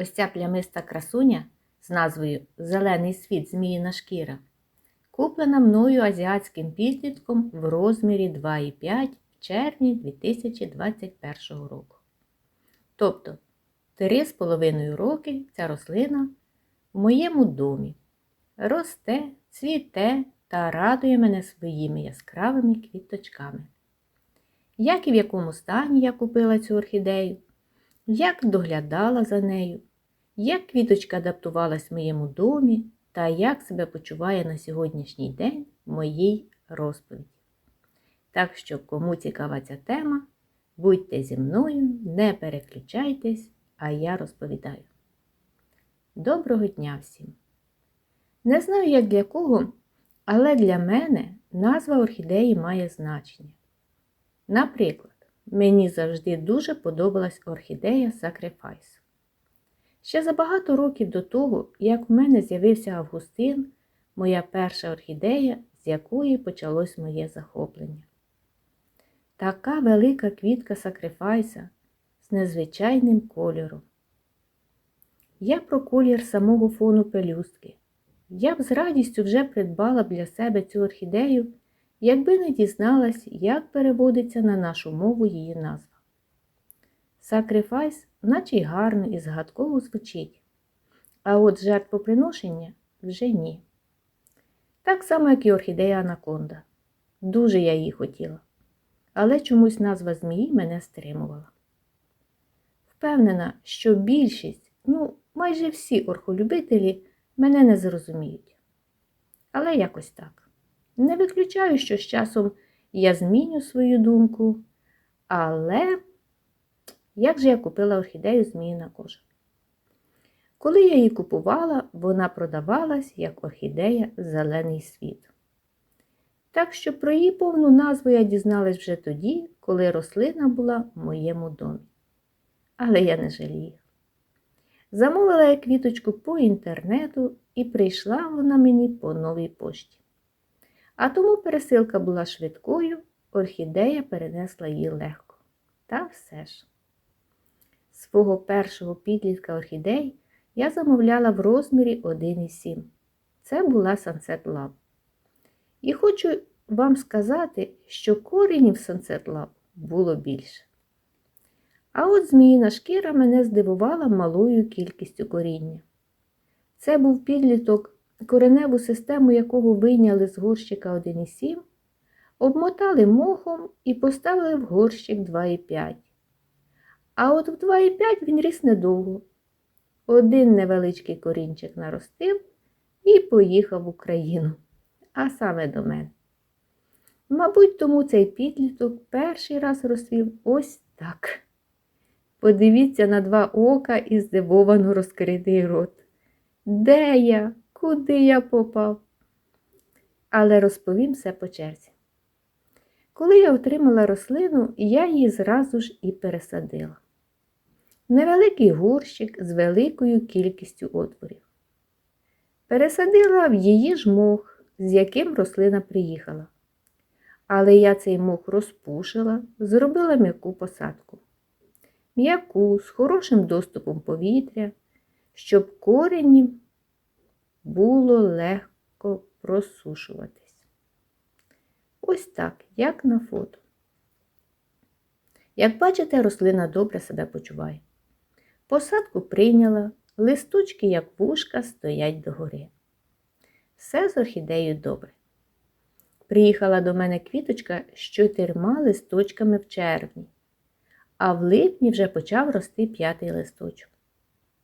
Ось ця плямиста красуня з назвою Зелений світ зміїна шкіра куплена мною азіатським підлітком в розмірі 2,5 в червні 2021 року. Тобто 3,5 роки ця рослина в моєму домі росте, цвіте та радує мене своїми яскравими квіточками. Як і в якому стані я купила цю орхідею, як доглядала за нею, як квіточка адаптувалась в моєму домі та як себе почуває на сьогоднішній день в моїй розповіді. Так що, кому цікава ця тема, будьте зі мною, не переключайтесь, а я розповідаю. Доброго дня всім! Не знаю, як для кого, але для мене назва орхідеї має значення. Наприклад, мені завжди дуже подобалась орхідея Sacrifice. Ще за багато років до того, як в мене з'явився Августин, моя перша орхідея, з якої почалось моє захоплення. Така велика квітка сакрифайса з незвичайним кольором. Я про колір самого фону пелюстки. Я б з радістю вже придбала б для себе цю орхідею, якби не дізналась, як переводиться на нашу мову її назва. Сакрифайс наче й гарно і згадково звучить, а от жертвоприношення вже ні. Так само, як і орхідея Анаконда. Дуже я її хотіла, але чомусь назва змії мене стримувала. Впевнена, що більшість, ну, майже всі орхолюбителі мене не зрозуміють. Але якось так. Не виключаю, що з часом я зміню свою думку, але як же я купила орхідею зміїна кожа? Коли я її купувала, вона продавалась як орхідея Зелений світ. Так що про її повну назву я дізналась вже тоді, коли рослина була в моєму домі. Але я не жалію. Замовила я квіточку по інтернету і прийшла вона мені по новій пошті. А тому пересилка була швидкою, орхідея перенесла її легко. Та все ж. Свого першого підлітка орхідей я замовляла в розмірі 1,7. Це була Sunset Lab. І хочу вам сказати, що коренів Sunset Lab було більше. А от зміїна шкіра мене здивувала малою кількістю коріння. Це був підліток, кореневу систему якого вийняли з горщика 1,7, обмотали мохом і поставили в горщик 2,5. А от в 2,5 він ріс недовго. Один невеличкий корінчик наростив і поїхав в Україну, а саме до мене. Мабуть, тому цей підліток перший раз розцвів ось так. Подивіться на два ока і здивовано розкритий рот. Де я? Куди я попав? Але розповім все по черзі. Коли я отримала рослину, я її зразу ж і пересадила. Невеликий горщик з великою кількістю отворів. Пересадила в її ж мох, з яким рослина приїхала. Але я цей мох розпушила, зробила м'яку посадку. М'яку з хорошим доступом повітря, щоб корені було легко просушуватись. Ось так, як на фото. Як бачите, рослина добре себе почуває. Посадку прийняла, листочки, як вушка, стоять догори. Все з орхідеєю добре. Приїхала до мене квіточка з чотирма листочками в червні, а в липні вже почав рости п'ятий листочок.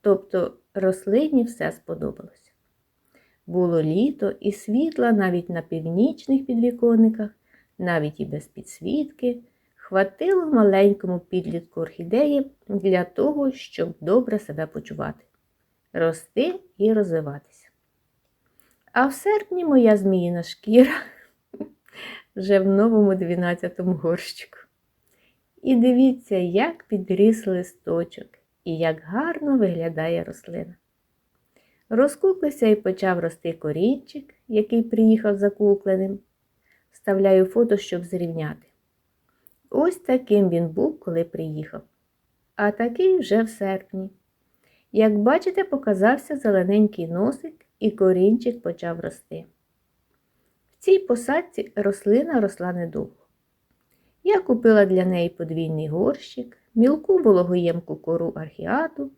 Тобто рослині все сподобалося. Було літо і світла навіть на північних підвіконниках, навіть і без підсвітки, хватило маленькому підлітку орхідеї для того, щоб добре себе почувати, рости і розвиватися. А в серпні моя зміїна шкіра вже в новому 12-му горщику. І дивіться, як підріс листочок і як гарно виглядає рослина. Розкуклився і почав рости корінчик, який приїхав закукленим. Вставляю фото, щоб зрівняти. Ось таким він був, коли приїхав. А такий вже в серпні. Як бачите, показався зелененький носик і корінчик почав рости. В цій посадці рослина росла недовго. Я купила для неї подвійний горщик, мілку вологоємку кору архіату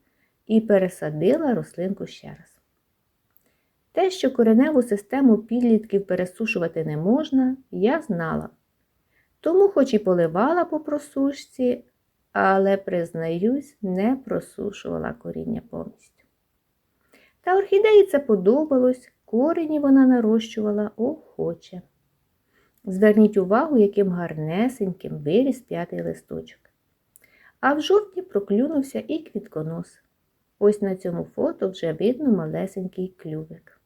і пересадила рослинку ще раз. Те, що кореневу систему підлітків пересушувати не можна, я знала. Тому, хоч і поливала по просушці, але, признаюсь, не просушувала коріння повністю. Та орхідеї це подобалось, корені вона нарощувала охоче. Зверніть увагу, яким гарнесеньким виріс п'ятий листочок. А в жовтні проклюнувся і квітконос. Ось на цьому фото вже видно малесенький клювик.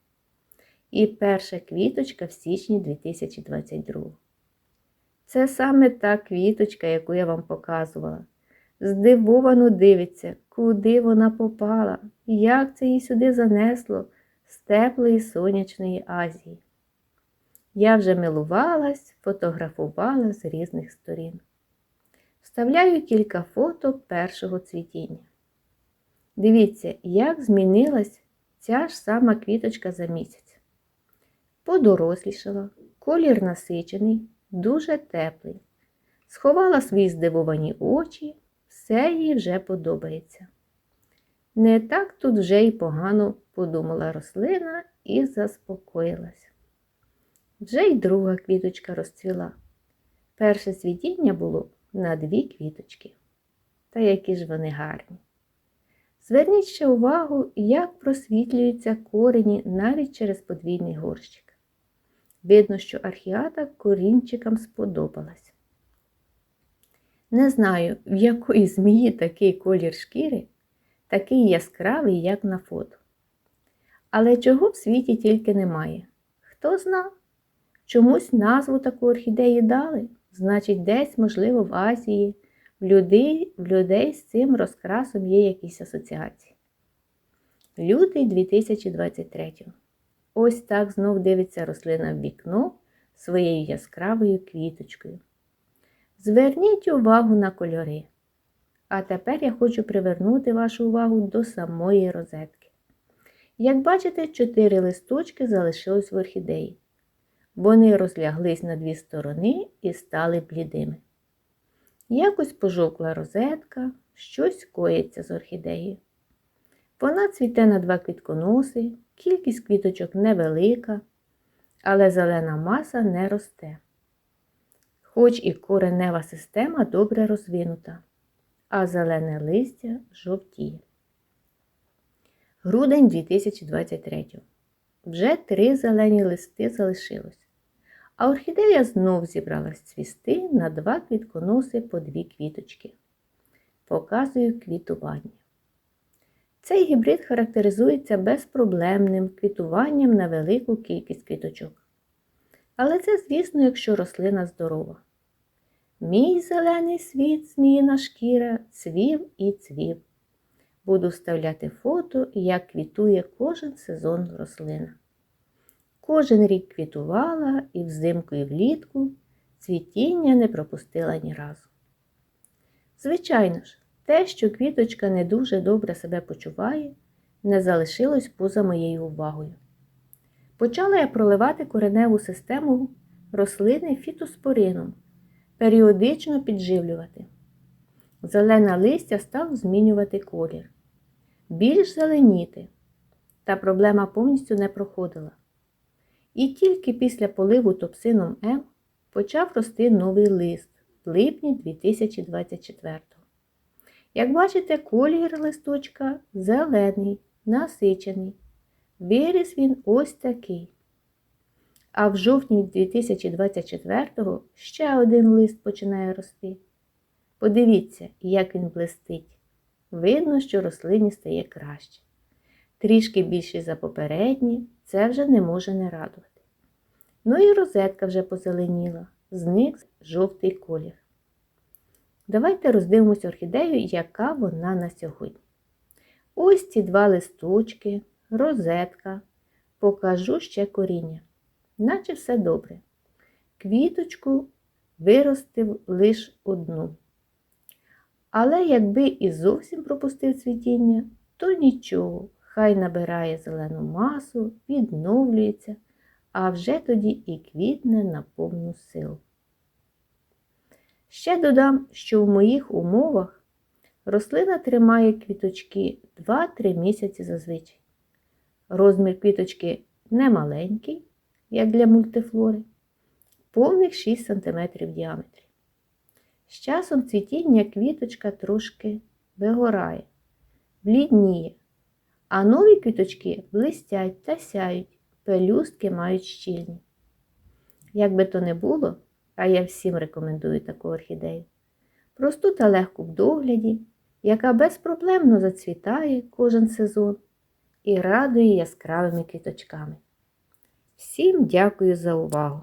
І перша квіточка в січні 2022. Це саме та квіточка, яку я вам показувала. Здивовано дивиться, куди вона попала, як це її сюди занесло з теплої сонячної Азії. Я вже милувалась, фотографувала з різних сторін. Вставляю кілька фото першого цвітіння. Дивіться, як змінилась ця ж сама квіточка за місяць. Подорослішала, колір насичений, дуже теплий. Сховала свої здивовані очі, все їй вже подобається. Не так тут вже й погано подумала рослина і заспокоїлась. Вже й друга квіточка розцвіла. Перше цвітіння було на дві квіточки. Та які ж вони гарні. Зверніть ще увагу, як просвітлюються корені навіть через подвійний горщик. Видно, що архіата корінчикам сподобалась. Не знаю, в якої змії такий колір шкіри, такий яскравий, як на фото. Але чого в світі тільки немає. Хто зна? Чомусь назву таку орхідеї дали, значить, десь, можливо, в Азії, в людей, в людей з цим розкрасом є якісь асоціації. Лютий 2023. Ось так знов дивиться рослина в вікно своєю яскравою квіточкою. Зверніть увагу на кольори. А тепер я хочу привернути вашу увагу до самої розетки. Як бачите, чотири листочки залишились в орхідеї. Вони розляглись на дві сторони і стали блідими. Якось пожовкла розетка, щось коїться з орхідеєю. Вона цвіте на два квітконоси, кількість квіточок невелика, але зелена маса не росте. Хоч і коренева система добре розвинута, а зелене листя жовтіє. Грудень 2023. Вже три зелені листи залишилось. А орхідея знов зібралась цвісти на два квітконоси по дві квіточки. Показую квітування. Цей гібрид характеризується безпроблемним квітуванням на велику кількість квіточок. Але це, звісно, якщо рослина здорова. Мій зелений світ, зміїна шкіра, цвів і цвів. Буду вставляти фото, як квітує кожен сезон рослина. Кожен рік квітувала і взимку, і влітку цвітіння не пропустила ні разу. Звичайно ж, те, що квіточка не дуже добре себе почуває, не залишилось поза моєю увагою. Почала я проливати кореневу систему рослини фітоспорином, періодично підживлювати. Зелене листя став змінювати колір, більш зеленіти, та проблема повністю не проходила. І тільки після поливу топсином М почав рости новий лист в липні 2024 Як бачите, колір листочка зелений, насичений. Виріс він ось такий. А в жовтні 2024-го ще один лист починає рости. Подивіться, як він блистить. Видно, що рослині стає краще. Трішки більший за попередні, це вже не може не радувати. Ну і розетка вже позеленіла, зник жовтий колір. Давайте роздивимось орхідею, яка вона на сьогодні. Ось ці два листочки, розетка. Покажу ще коріння. Наче все добре. Квіточку виростив лише одну. Але якби і зовсім пропустив цвітіння, то нічого, хай набирає зелену масу, відновлюється, а вже тоді і квітне на повну силу. Ще додам, що в моїх умовах рослина тримає квіточки 2-3 місяці зазвичай. Розмір квіточки не маленький, як для мультифлори, повних 6 см в діаметрі. З часом цвітіння квіточка трошки вигорає, блідніє, а нові квіточки блистять та сяють, пелюстки мають щільні. Як би то не було, а я всім рекомендую таку орхідею, просту та легку в догляді, яка безпроблемно зацвітає кожен сезон і радує яскравими квіточками. Всім дякую за увагу!